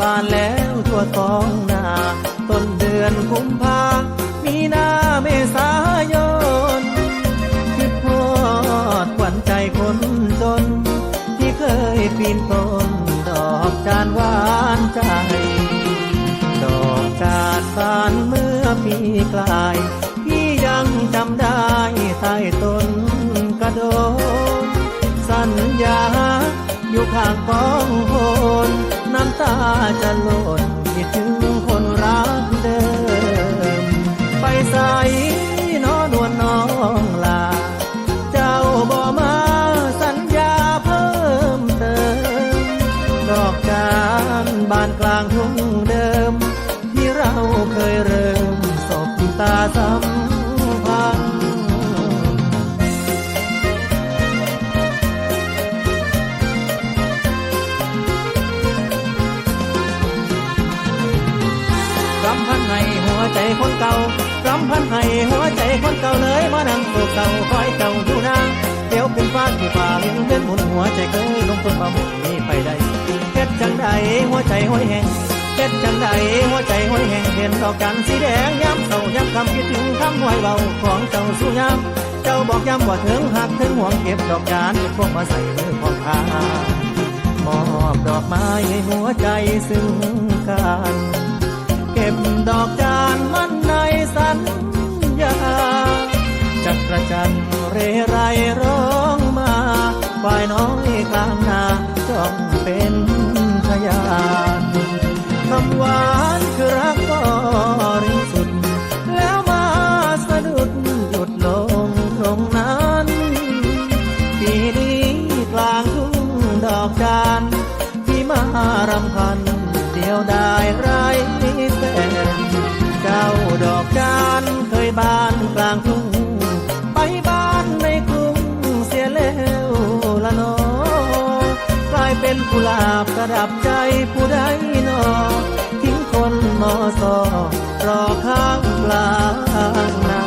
บานแล้วทั่วท้องนาต้นเดือนกุมภามีนาเมษายนคิดพอดขวัญใจคนจน ที่เคยปีนต้นดอกจานหวานใจ ดอกจานบานเมื่อปีกลาย พี่ยังจำได้ใต้ต้นกระโดนสัญญาอยู่ข้างกองโคน น้ำตาจะหล่นคิดถึงคนรักเดิม ไปใส่นอนวลน้องลา เจ้าบ่มาสัญญาเพิ่มเติมดอกจานบานกลางทุ่งเดิม ที่เราเคย ใจคนเก่ารำพันให้หัวใจคนเก่าเลยมานั่งโศกเศร้าคอยเจ้าอยู่นางเดี๋ยวเป็นฟ้าที่ฝ่าเลี้ยงเป็นหมุนหัวใจเคยลงทุนมาหมุนนี้ไปได้เฮ็ดจังใดหัวใจห้อยแหงเฮ็ดจังใดหัวใจห้อยแหงเห็นดอกจันสีแดงย้ำเศร้าย้ำคำคิดถึงคำห้อยเบาของเจ้าสู้ย้ำเจ้าบอกย้ำว่าถึงหักถึงห่วงเก็บดอกจานพวกมาใส่มือของข้ามอบดอกไม้ให้หัวใจซึ่งกัน เก็บดอกจานมันในสัญญาจักระจันเรไรร้องมาฝ่ายน้อยกลางนาจ้องเป็นพยานคำหวานคือรักก็ริสุด แล้วมาสะดุดหยุดลงตรงนั้นปีนี้กลางทุ่งดอกจานที่มารำพันเดียวได้ไรแบ้านกลางทุ่งไปบ้านในกรุงเสียแล้วละนอกลายเป็นกุหลาบประดับใจผู้ใดนอทิ้งคนมอสอรอข้างกลางนา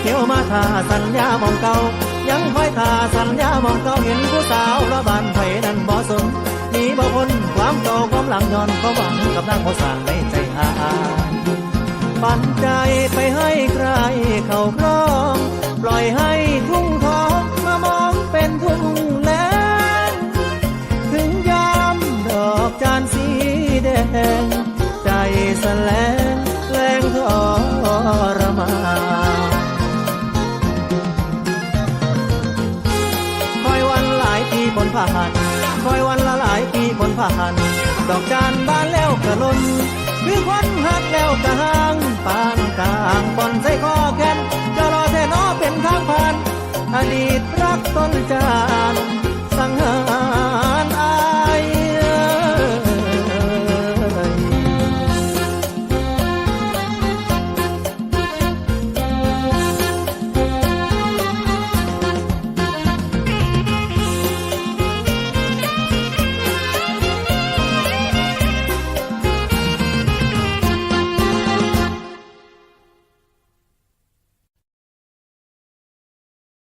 เที่ยวมาท่าสัญญามองเก่า ยังคอยท่าสัญญามองเขาเห็นผู้สาวระบานไผนั้นบ่สนมีบ่คนความเก่าความหลังย้อนก็หวังกับนางบ่สร้างในใจอายปันใจไปให้ใครเขาครอง นผ่านคอยวันละหลายปีผลผ่านดอกจานบานแล้วกระลนคือควันหักแล้วกระหางปานกลางบอนใส่คอแขนจะรอแท่นอเป็นทางผ่าน อดีตรักต้นจานสังหาร